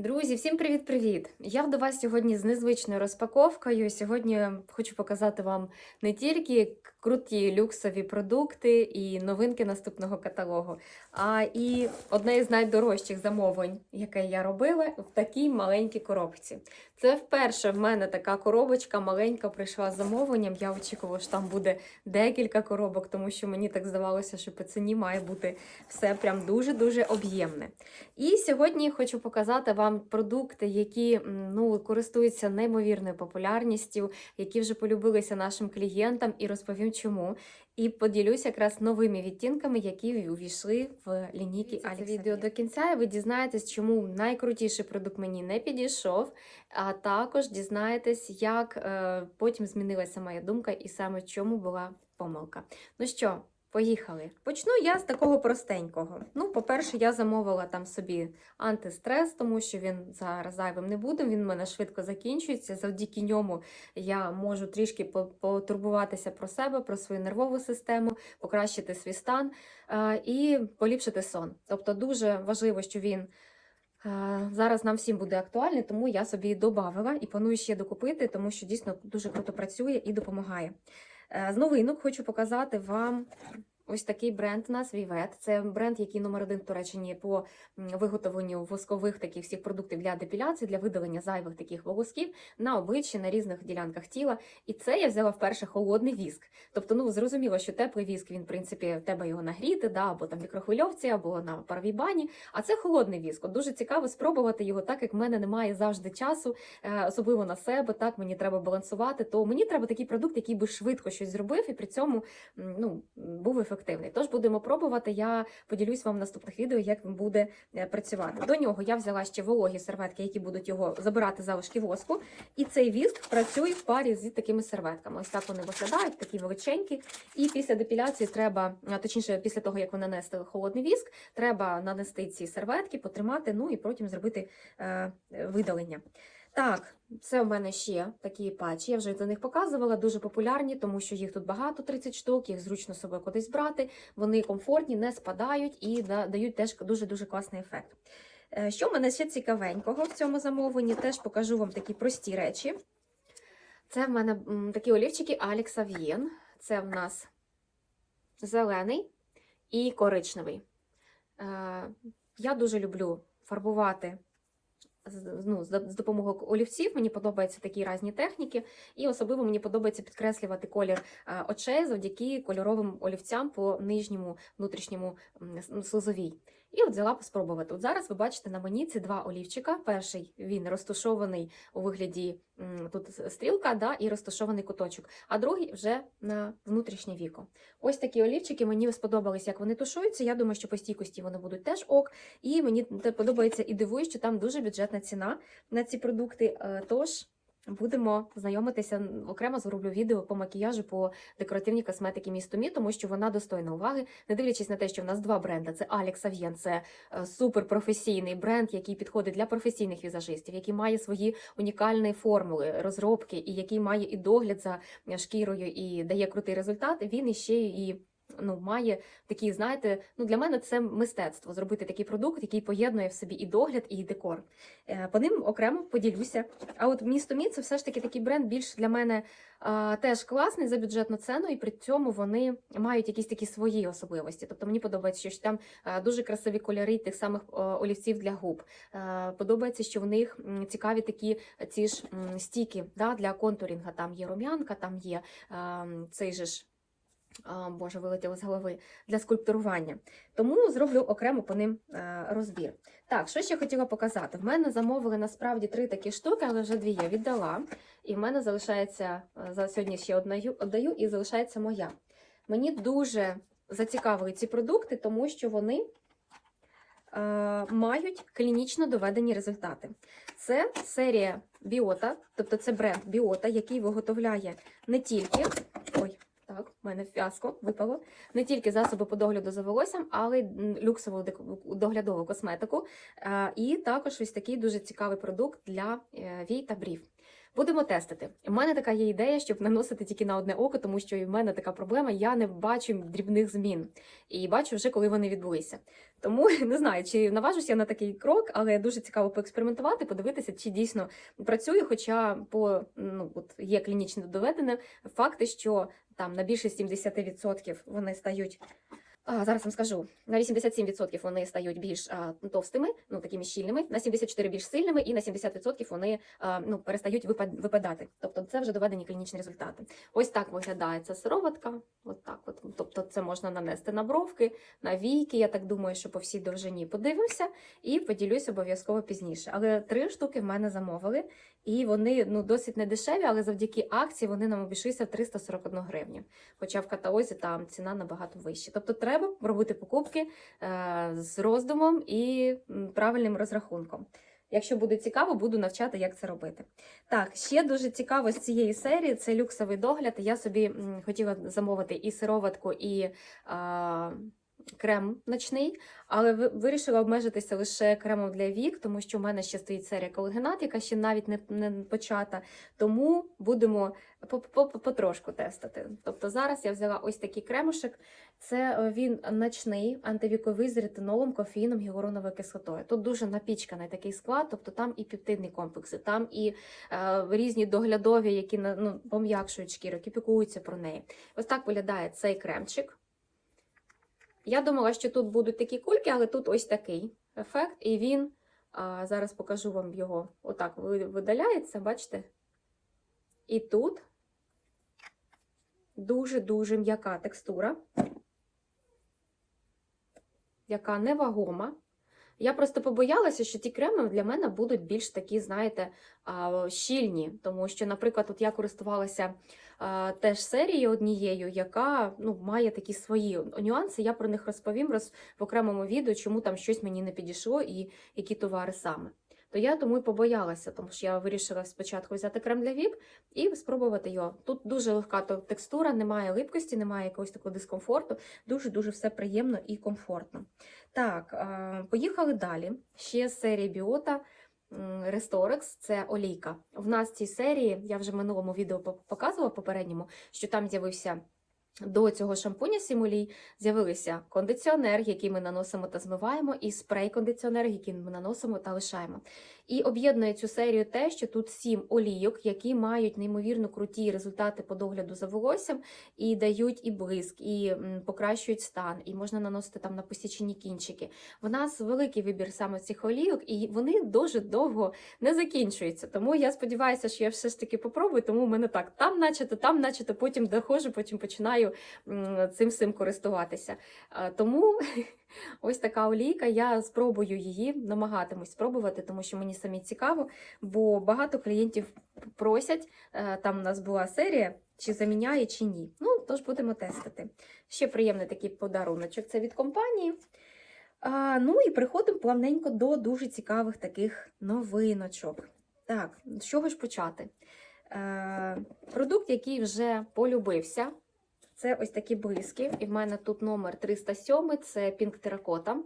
Друзі, всім привіт-привіт! Я до вас сьогодні з незвичною розпаковкою. Сьогодні хочу показати вам не тільки круті люксові продукти і новинки наступного каталогу, а і одне із найдорожчих замовлень, яке я робила в такій маленькій коробці. Це вперше в мене така коробочка маленька прийшла з замовленням. Я очікувала, що там буде декілька коробок, тому що мені так здавалося, що по ціні має бути все прям дуже-дуже об'ємне. І сьогодні хочу показати вам продукти, які ну, користуються неймовірною популярністю, які вже полюбилися нашим клієнтам, і розповім чому. І поділюся якраз новими відтінками, які увійшли в лінійки Дивіться це відео до кінця, і ви дізнаєтесь, чому найкрутіший продукт мені не підійшов. А також дізнаєтесь, як е, потім змінилася моя думка, і саме в чому була помилка. Ну що, Поїхали. Почну я з такого простенького. Ну, по-перше, я замовила там собі антистрес, тому що він зараз зайвим не буде. Він в мене швидко закінчується. Завдяки ньому я можу трішки потурбуватися про себе, про свою нервову систему, покращити свій стан е, і поліпшити сон. Тобто, дуже важливо, що він. е, Зараз нам всім буде актуальний, тому я собі додавила і планую ще докупити, тому що дійсно дуже круто працює і допомагає. Е, З новинок хочу показати вам ось такий бренд у нас Vivet. Це бренд, який номер один в Туреччині по виготовленню воскових таких всіх продуктів для депіляції, для видалення зайвих таких волосків на обличчі, на різних ділянках тіла. І це я взяла вперше холодний віск. Тобто, ну зрозуміло, що теплий віск він, в принципі, тебе його нагріти, да, або там в мікрохвильовці, або на паровій бані. А це холодний віск. От дуже цікаво спробувати його, так як в мене немає завжди часу, е, особливо на себе. Так мені треба балансувати. То мені треба такий продукт, який би швидко щось зробив і при цьому ну, був ефективний. Тож будемо пробувати. Я поділюсь вам в наступних відео, як він буде е, працювати. До нього я взяла ще вологі серветки, які будуть його забирати залишки воску. І цей віск працює в парі з такими серветками. Ось так вони виглядають, такі величенькі. І після депіляції треба, точніше, після того як ви нанесли холодний віск, треба нанести ці серветки, потримати, ну і потім зробити е, видалення. Так, це в мене ще такі патчі. Я вже за них показувала, дуже популярні, тому що їх тут багато, 30 штук, їх зручно з собою кудись брати. Вони комфортні, не спадають і дають теж дуже-дуже класний ефект. Е, Що в мене ще цікавенького в цьому замовленні, теж покажу вам такі прості речі. Це в мене такі олівчики Alex Avien. Це в нас зелений і коричневий. Е, Я дуже люблю фарбувати ну, з допомогою олівців. Мені подобаються такі різні техніки, і особливо мені подобається підкреслювати колір е, очей завдяки кольоровим олівцям по нижньому внутрішньому м, с- слизовій. І от взяла спробувати. От зараз ви бачите на мені ці два олівчика. Перший він розташований у вигляді тут стрілка, да, і розташований куточок, а другий вже на внутрішнє віко. Ось такі олівчики мені сподобались, як вони тушуються. Я думаю, що по стійкості вони будуть теж ок. І мені подобається і дивує, що там дуже бюджетна ціна на ці продукти. Е, Тож будемо знайомитися окремо зроблю відео по макіяжу по декоративній косметики містомі, тому що вона достойна уваги, не дивлячись на те, що в нас два бренди: це Alex Avien, це е, суперпрофесійний бренд, який підходить для професійних візажистів, який має свої унікальні формули, розробки, і який має і догляд за шкірою і дає крутий результат. Він іще і. Ну, має такі, знаєте, ну для мене це мистецтво зробити такий продукт, який поєднує в собі і догляд, і декор. Е, По ним окремо поділюся. А от місто Мі це все ж таки такий бренд більш для мене а, теж класний за бюджетну ціну, і при цьому вони мають якісь такі свої особливості. Тобто мені подобається, що там дуже красиві кольори тих самих олівців для губ. Е, Подобається, що в них цікаві такі ці ж стіки да, для контурінга. Там є рум'янка, там є а, цей же ж. А, Боже, вилетіло з голови для скульптурування. Тому зроблю окремо по ним е, розбір. Так, що ще хотіла показати? В мене замовили насправді три такі штуки, але вже дві я віддала. І в мене залишається е, за сьогодні ще однаю віддаю, і залишається моя. Мені дуже зацікавили ці продукти, тому що вони е, мають клінічно доведені результати. Це серія Біота, тобто це бренд Біота, який виготовляє не тільки. Так, в мене фіаско випало. Не тільки засоби по догляду за волоссям, але й люксову доглядову косметику. Е, І також ось такий дуже цікавий продукт для е, вій та брів. Будемо тестити. У мене така є ідея, щоб наносити тільки на одне око, тому що і в мене така проблема, я не бачу дрібних змін. І бачу вже, коли вони відбулися. Тому не знаю, чи наважуся на такий крок, але дуже цікаво поекспериментувати, подивитися, чи дійсно працює. Хоча по ну от є клінічно доведене факти, що там на більше 70% вони стають. А, зараз вам скажу, на 87% вони стають більш а, товстими, ну такими щільними, на 74% більш сильними, і на 70% вони а, ну, перестають випад- випадати. Тобто це вже доведені клінічні результати. Ось так виглядає ця сироватка. От так от. Тобто це можна нанести на бровки, на війки. Я так думаю, що по всій довжині подивимося і поділюсь обов'язково пізніше. Але три штуки в мене замовили, і вони ну досить не дешеві, але завдяки акції вони нам обійшлися в 341 гривню. Хоча в каталозі там ціна набагато вища. Тобто треба робити покупки е, з роздумом і правильним розрахунком. Якщо буде цікаво, буду навчати, як це робити. Так, ще дуже цікаво з цієї серії це люксовий догляд. Я собі хотіла замовити і сироватку, і а, крем ночний, але вирішила обмежитися лише кремом для вік, тому що в мене ще стоїть серія колагенат, яка ще навіть не, не почата. Тому будемо по- по- по- потрошку тестити. Тобто зараз я взяла ось такий кремушек. Це е, він ночний, антивіковий з ретинолом, кофеїном, гіалуроновою кислотою. Тут дуже напічканий такий склад, тобто там і пептидні комплекси, там і е, різні доглядові, які ну, пом'якшують шкіру, які піклуються про неї. Ось так виглядає цей кремчик. Я думала, що тут будуть такі кульки, але тут ось такий ефект, і він а, зараз покажу вам його. Отак видаляється, бачите? І тут дуже-дуже м'яка текстура, яка невагома. Я просто побоялася, що ті креми для мене будуть більш такі, знаєте, щільні. Тому що, наприклад, от я користувалася теж серією однією, яка ну, має такі свої нюанси. Я про них розповім роз, в окремому відео, чому там щось мені не підійшло і які товари саме. То я тому і побоялася, тому що я вирішила спочатку взяти крем для вік і спробувати його. Тут дуже легка текстура, немає липкості, немає якогось такого дискомфорту. Дуже-дуже все приємно і комфортно. Так, поїхали далі. Ще з серії Біота Restorex – це олійка. В нас в цій серії, я вже в минулому відео по- показувала попередньому, що там з'явився. До цього шампуня Сімолій з'явилися кондиціонер, який ми наносимо та змиваємо, і спрей-кондиціонер, який ми наносимо та лишаємо. І об'єднує цю серію те, що тут сім олійок, які мають неймовірно круті результати по догляду за волоссям, і дають і блиск, і покращують стан, і можна наносити там на посічені кінчики. В нас великий вибір саме цих олійок, і вони дуже довго не закінчуються. Тому я сподіваюся, що я все ж таки попробую, тому в мене так там начато, там начато, потім доходжу, потім починаю цим всім користуватися. Тому ось така олійка. Я спробую її, намагатимусь спробувати, тому що мені самі цікаво, бо багато клієнтів просять. е, Там у нас була серія, чи заміняє, чи ні. Ну, тож будемо тестити. Ще приємний такий подаруночок. Це від компанії. А, ну і приходимо плавненько до дуже цікавих таких новиночок. Так, з чого ж почати? Е, продукт, який вже полюбився, це ось такі блиски. І в мене тут номер 307, це Terracotta.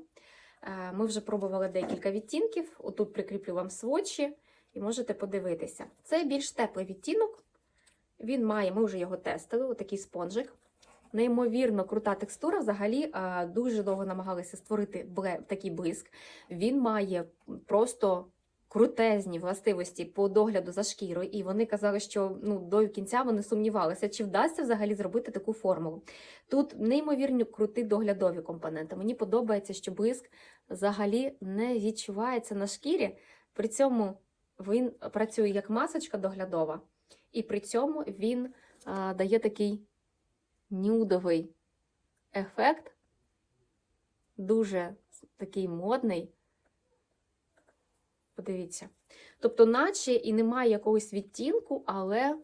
Е, Ми вже пробували декілька відтінків. Отут прикріплю вам сводчі і можете подивитися. Це більш теплий відтінок. Він має, ми вже його тестили, отакий спонжик. Неймовірно крута текстура. Взагалі е, дуже довго намагалися створити такий блиск. Він має просто крутезні властивості по догляду за шкірою, і вони казали, що ну до кінця вони сумнівалися, чи вдасться взагалі зробити таку формулу. Тут неймовірно круті доглядові компоненти. Мені подобається, що блиск взагалі не відчувається на шкірі. При цьому він працює як масочка доглядова, і при цьому він а, дає такий нюдовий ефект, дуже такий модний. Подивіться. Тобто, наче і немає якогось відтінку, але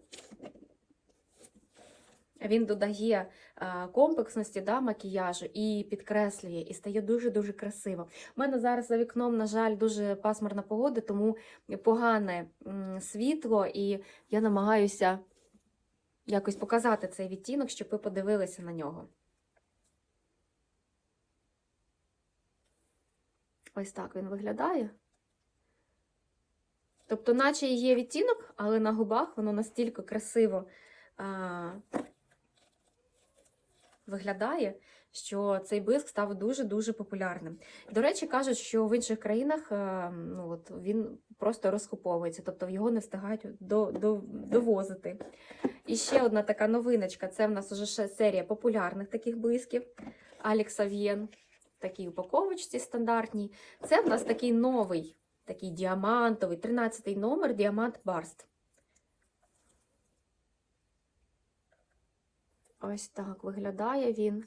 він додає е, комплексності да, макіяжу і підкреслює, і стає дуже-дуже красиво. У мене зараз за вікном, на жаль, дуже пасмурна погода, тому погане світло, і я намагаюся якось показати цей відтінок, щоб ви подивилися на нього. Ось так він виглядає. Тобто, наче є відтінок, але на губах воно настільки красиво а, виглядає, що цей блиск став дуже-дуже популярним. До речі, кажуть, що в інших країнах е, ну, от, він просто розкуповується, тобто його не встигають до, до, довозити. І ще одна така новиночка це в нас уже серія популярних таких блисків Alex Avien в такій упаковочці стандартній. Це в нас такий новий, такий діамантовий, 13 номер Діамант Барст. Ось так виглядає він.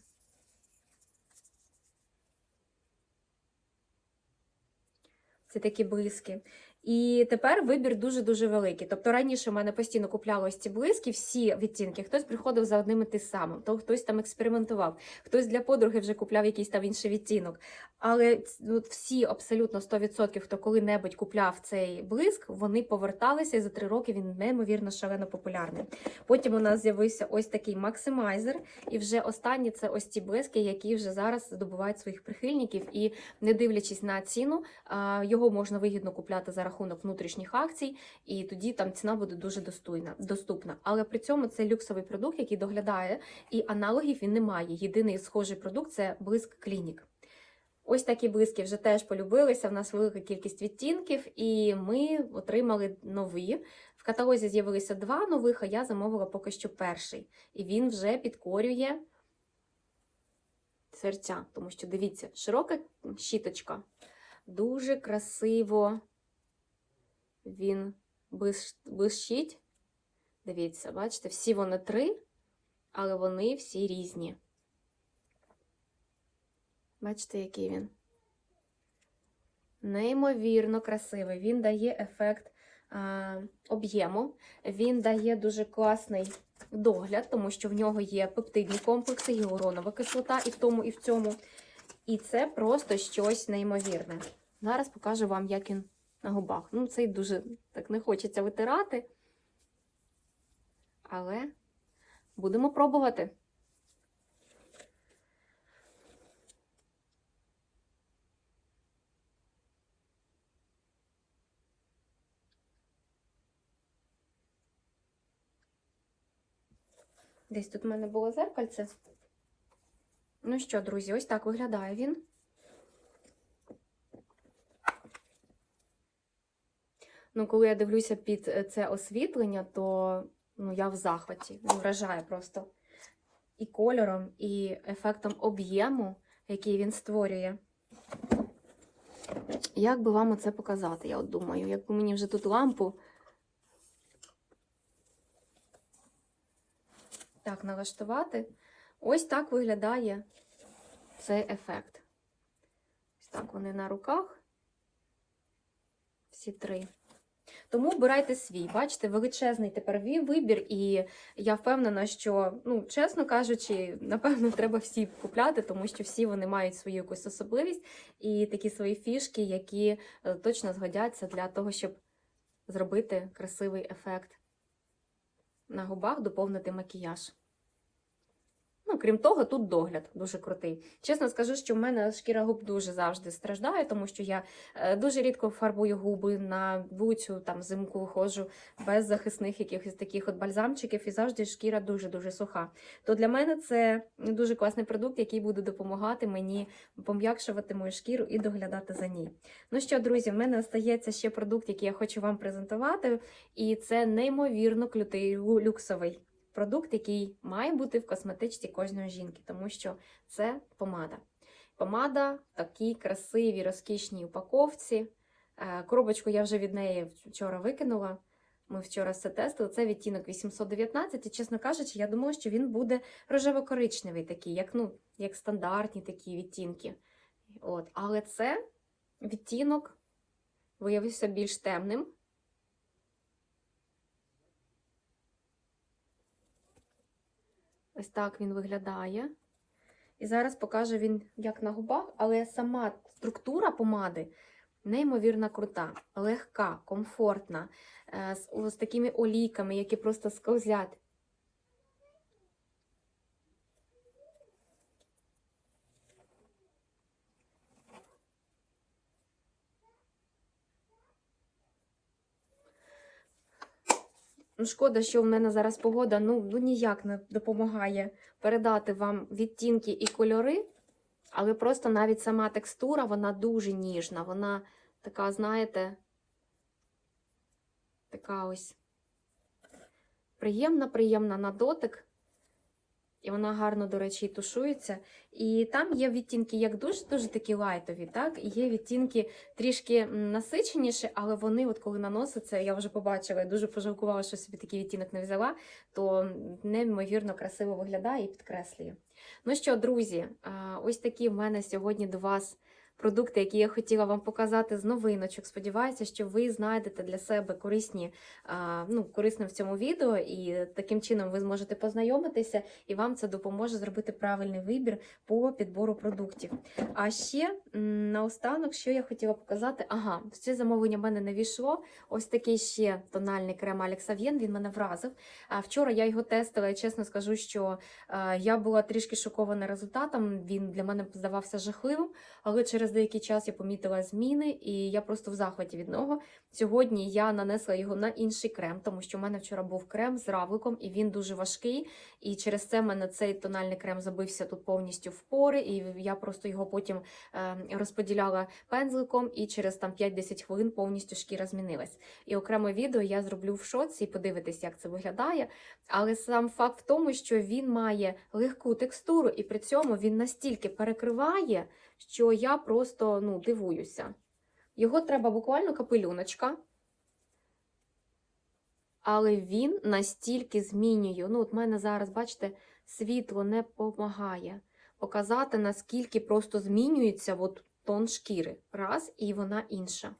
Це такі блиски. І тепер вибір дуже-дуже великий. Тобто раніше в мене постійно купляли ось ці блиски, всі відтінки. Хтось приходив за одним і тим самим, то хтось там експериментував, хтось для подруги вже купляв якийсь там інший відтінок. Але ну, всі абсолютно 100%, хто коли-небудь купляв цей блиск, вони поверталися і за три роки він неймовірно шалено популярний. Потім у нас з'явився ось такий максимайзер, і вже останні це ось ці блиски, які вже зараз здобувають своїх прихильників. І не дивлячись на ціну, його можна вигідно купляти за рахунок внутрішніх акцій, і тоді там ціна буде дуже достойна, доступна. Але при цьому це люксовий продукт, який доглядає, і аналогів він не має. Єдиний схожий продукт це блиск клінік. Ось такі блиски вже теж полюбилися. В нас велика кількість відтінків, і ми отримали нові. В каталозі з'явилися два нових, а я замовила поки що перший. І він вже підкорює серця. Тому що, дивіться, широка щіточка. Дуже красиво він блищить. Дивіться, бачите, всі вони три, але вони всі різні. Бачите, який він? Неймовірно красивий. Він дає ефект об'єму, він дає дуже класний догляд, тому що в нього є пептидні комплекси, гіалуронова кислота і в тому, і в цьому. І це просто щось неймовірне. Зараз покажу вам, як він на губах. Ну, цей дуже так не хочеться витирати. Але будемо пробувати. Десь тут в мене було зеркальце. Ну що, друзі, ось так виглядає він. Ну, коли я дивлюся під е, це освітлення, то ну, я в захваті. Він вражає просто і кольором, і ефектом об'єму, який він створює. Як би вам оце показати, я от думаю, якби мені вже тут лампу так налаштувати, ось так виглядає цей ефект. Ось так вони на руках. Всі три. Тому обирайте свій. Бачите, величезний тепер вибір, і я впевнена, що, ну, чесно кажучи, напевно, треба всі купляти, тому що всі вони мають свою якусь особливість і такі свої фішки, які е, точно згодяться для того, щоб зробити красивий ефект на губах, доповнити макіяж. Ну, крім того, тут догляд дуже крутий. Чесно скажу, що в мене шкіра губ дуже завжди страждає, тому що я е, дуже рідко фарбую губи на вулицю, там взимку виходжу без захисних якихось таких от бальзамчиків, і завжди шкіра дуже-дуже суха. То для мене це дуже класний продукт, який буде допомагати мені пом'якшувати мою шкіру і доглядати за ній. Ну що, друзі, в мене остається ще продукт, який я хочу вам презентувати, і це неймовірно клютий люксовий продукт, який має бути в косметичці кожної жінки, тому що це помада. Помада в такій красивій, розкішній упаковці. Е, коробочку я вже від неї вчора викинула. Ми вчора все тестили. Це відтінок 819, і, чесно кажучи, я думала, що він буде рожево-коричневий, такий, як ну, як стандартні такі відтінки. От. Але це відтінок виявився більш темним. Ось так він виглядає. І зараз покажу він як на губах, але сама структура помади неймовірно крута, легка, комфортна, е, з, з такими олійками, які просто сковзять. Ну, шкода, що в мене зараз погода ну, ну ніяк не допомагає передати вам відтінки і кольори, але просто навіть сама текстура, вона дуже ніжна. Вона така, знаєте, така ось приємна, приємна на дотик. І вона гарно, до речі, і тушується. І там є відтінки як дуже-дуже такі лайтові, так? І є відтінки трішки насиченіші, але вони, от коли наносяться, я вже побачила, я дуже пожалкувала, що собі такий відтінок не взяла, то неймовірно красиво виглядає і підкреслює. Ну що, друзі, ось такі в мене сьогодні до вас продукти, які я хотіла вам показати з новиночок. Сподіваюся, що ви знайдете для себе корисні, ну, корисним в цьому відео, і таким чином ви зможете познайомитися, і вам це допоможе зробити правильний вибір по підбору продуктів. А ще наостанок, що я хотіла показати, ага, це замовлення в мене не війшло. Ось такий ще тональний крем Avien, він мене вразив. А вчора я його тестила, і чесно скажу, що я була трішки шокована результатом. Він для мене здавався жахливим, але через деякий час я помітила зміни, і я просто в захваті від нього. Сьогодні я нанесла його на інший крем, тому що в мене вчора був крем з равликом, і він дуже важкий. І через це в мене цей тональний крем забився тут повністю в пори, і я просто його потім е, розподіляла пензликом, і через там 5-10 хвилин повністю шкіра змінилась. І окреме відео я зроблю в шоці і подивитись, як це виглядає. Але сам факт в тому, що він має легку текстуру, і при цьому він настільки перекриває, що я просто ну, дивуюся. Його треба буквально капелюночка. Але він настільки змінює. Ну, от мене зараз, бачите, світло не допомагає показати, наскільки просто змінюється от тон шкіри. Раз, і вона інша.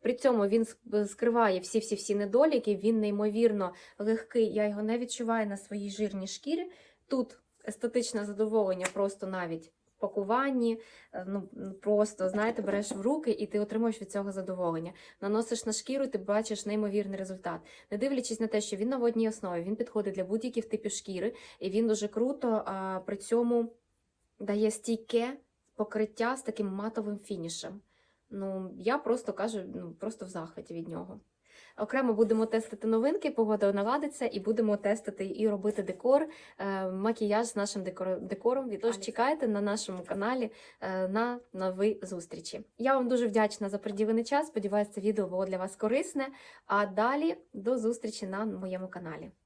При цьому він скриває всі-всі-всі недоліки, він неймовірно легкий, я його не відчуваю на своїй жирній шкірі. Тут естетичне задоволення просто навіть пакуванні, е, ну просто знаєте, береш в руки і ти отримуєш від цього задоволення. Наносиш на шкіру, і ти бачиш неймовірний результат. Не дивлячись на те, що він на водній основі, він підходить для будь-яких типів шкіри, і він дуже круто а, при цьому дає стійке покриття з таким матовим фінішем. Ну, я просто кажу, ну просто в захваті від нього. Окремо будемо тестити новинки, погода наладиться, і будемо тестити і робити декор, е, макіяж з нашим декор, декором. Тож чекайте на нашому каналі е, на нові зустрічі. Я вам дуже вдячна за приділений час. Сподіваюся, це відео було для вас корисне. А далі до зустрічі на моєму каналі.